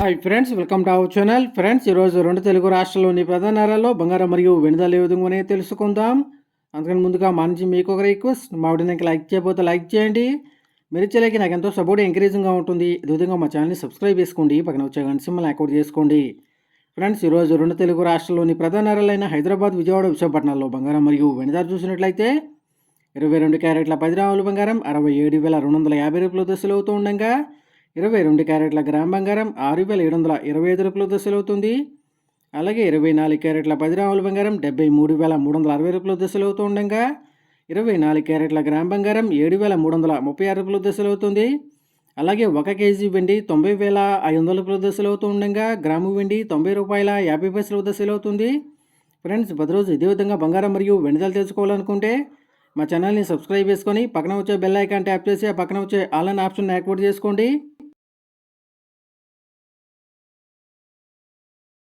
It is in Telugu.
Hi friends welcome to our channel friends ఈరోజు రెండు తెలుగు రాష్ట్రాల్లోని ప్రధాన నగరాల్లో బంగారం మరియు వెనుదల ఏ విధంగానే తెలుసుకుందాం. అందుకని ముందుగా మా నుంచి మీకు ఒక రిక్వెస్ట్ మా వీడియోకి లైక్ చేయకపోతే లైక్ చేయండి. మీరు నాకు ఎంతో సపోర్ట్ ఎంకరేజింగ్గా ఉంటుంది. అదేవిధంగా మా ఛానల్ని సబ్స్క్రైబ్ చేసుకోండి. పక్కన వచ్చే గంట సింబల్ యాక్టివేట్ చేసుకోండి. ఫ్రెండ్స్ ఈరోజు రెండు తెలుగు రాష్ట్రాల్లోని ప్రధాన నగరాలైన హైదరాబాద్ విజయవాడ విశాఖపట్నాల్లో బంగారం మరియు వెనుదల చూసినట్లయితే ఇరవై రెండు క్యారెట్ల పది రాముల బంగారం అరవై ఏడు వేల రెండు వందల యాభై రూపాయల దశలు అవుతూ ఉండగా ఇరవై రెండు క్యారెట్ల గ్రామ్ బంగారం ఆరు వేల ఏడు వందల ఇరవై ఐదు రూపాయలు దశలు అవుతుంది అలాగే ఇరవై నాలుగు క్యారెట్ల పది రాముల బంగారం డెబ్బై మూడు వేల మూడు వందల అరవై రూపాయలు దశలు ఉండగా ఇరవై నాలుగు క్యారెట్ల గ్రామ్ బంగారం ఏడు వేల మూడు వందల ముప్పై ఆరు రూపాయలు దశలు అవుతుంది అలాగే ఒక కేజీ వెండి తొంభై వేల ఐదు వందల రూపాయలు దశలు అవుతూ ఉండగా గ్రాము వెండి తొంభై రూపాయల యాభై పైసలు దశలు అవుతుంది ఫ్రెండ్స్ ప్రతిరోజు ఇదే విధంగా బంగారం మరియు వెనుదలు తెలుసుకోవాలనుకుంటే మా ఛానల్ని సబ్స్క్రైబ్ చేసుకొని పక్కన వచ్చే బెల్ ఐకాన్ ట్యాప్ చేసి ఆ పక్కన వచ్చే ఆల్ ఆప్షన్ యాక్టివేట్ చేసుకోండి.